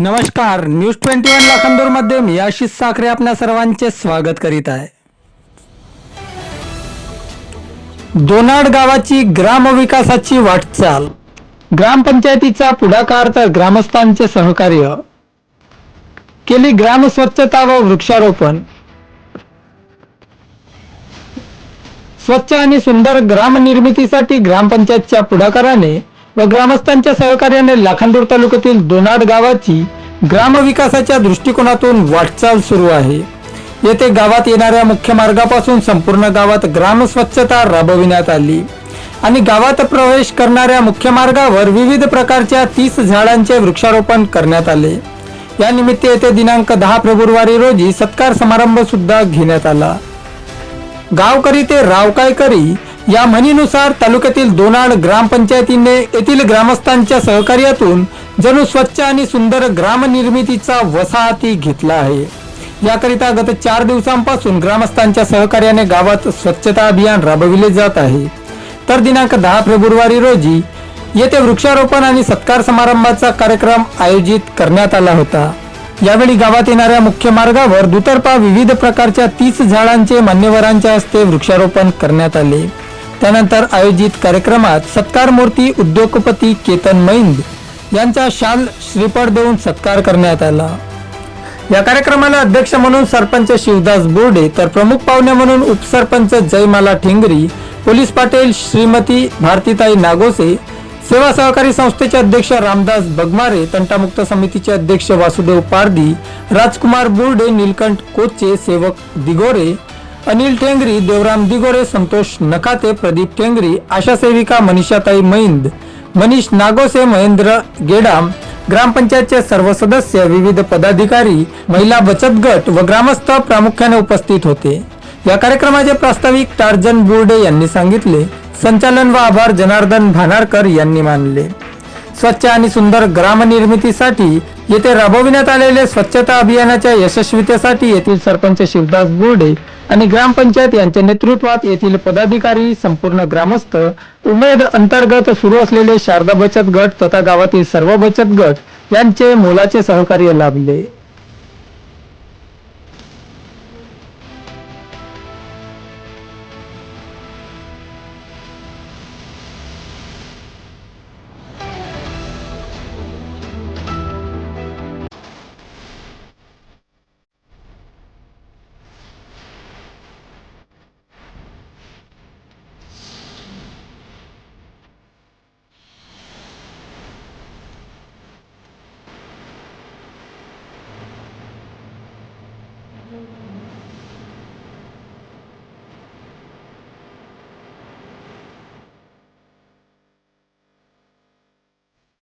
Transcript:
नमस्कार news twenty one लाखांदूरमध्ये मी आशिष साखरे आपल्या सर्वांचे स्वागत करीत आहे. दोनाड गावाची ग्रामविकासाची वाटचाल. ग्रामपंचायतीचा पुढाकार तर ग्रामस्थांचे सहकार्य. केली ग्राम स्वच्छता व वृक्षारोपण. स्वच्छ आणि सुंदर ग्राम निर्मितीसाठी ग्रामपंचायतच्या पुढाकाराने व ग्रामस्थांच्या सहकार्याने लाखांदूर तालुक्यातील दोनाड गावाची ग्रामविकासाच्या दृष्टिकोनातून वाटचाल सुरू आहे. येथे गावात येणाऱ्या मुख्य मार्गापासून संपूर्ण गावात ग्राम स्वच्छता राबविण्यात आली. आणि गावात प्रवेश करणाऱ्या मुख्य मार्गावर विविध प्रकारच्या तीस झाडांचे वृक्षारोपण करण्यात आले. या निमित्त येथे दिनांक दहा फेब्रुवारी रोजी सत्कार समारंभ सुद्धा घेण्यात आला. गावकरी ते रावकायकरी या म्हणीनुसार तालुक्यातील दोनाड ग्रामपंचायतीने येथील ग्रामस्थांच्या सहकार्यातून जणू स्वच्छ आणि सुंदर ग्रामनिर्मितीचा वसाहती घेतला आहे. याकरिता गत चार दिवसांपासून ग्रामस्थांच्या सहकार्याने गावात स्वच्छता अभियान राबविले जात आहे. तर दिनांक दहा फेब्रुवारी रोजी येथे वृक्षारोपण आणि सत्कार समारंभाचा कार्यक्रम आयोजित करण्यात आला होता. यावेळी गावात येणाऱ्या मुख्य मार्गावर दुतर्फा विविध प्रकारच्या तीस झाडांचे मान्यवरांच्या हस्ते वृक्षारोपण करण्यात आले. त्यानंतर आयोजित कार्यक्रमात सत्कार मूर्ती उद्योगपती केतन मैंद यांचा शाल श्रीफळ देऊन सत्कार करण्यात आला. या कार्यक्रमाला अध्यक्ष म्हणून सरपंच शिवदास बोर्डे तर प्रमुख पाहुणे म्हणून उपसरपंच जयमाला ठेंगरी पोलीस पाटील श्रीमती भारतीताई नागोसे सेवा सहकारी संस्थेचे अध्यक्ष रामदास बगमारे तंटामुक्त समितीचे अध्यक्ष वासुदेव पारदी राजकुमार बोर्डे नीलकंठ कोचे सेवक दिगोरे अनिल ठेंगरी देवराम दिगोरे संतोष नकाते प्रदीप ठेंगरी आशा सेविका मनीषाताई मैंद मनीष नागोसे महेंद्र गेडाम ग्रामपंचायतचे सर्व सदस्य विविध पदाधिकारी महिला बचत गट व ग्रामस्थ प्रामुख्याने उपस्थित होते. या कार्यक्रमाचे प्रास्ताविक टार्जन बुर्डे यांनी सांगितले. संचालन व आभार जनार्दन भानारकर यांनी मानले. स्वच्छ आणि सुंदर ग्राम निर्मितीसाठी येथे राबविण्यात आलेले स्वच्छता अभियानाच्या यशस्वीतेसाठी येथील सरपंच शिवदास बोर्डे आणि ग्रामपंचायत यांच्या नेतृत्वात येथील पदाधिकारी संपूर्ण ग्रामस्थ उमेद अंतर्गत सुरू असलेले शारदा बचत गट तथा गावातील सर्व बचत गट यांचे मोलाचे सहकार्य लाभले.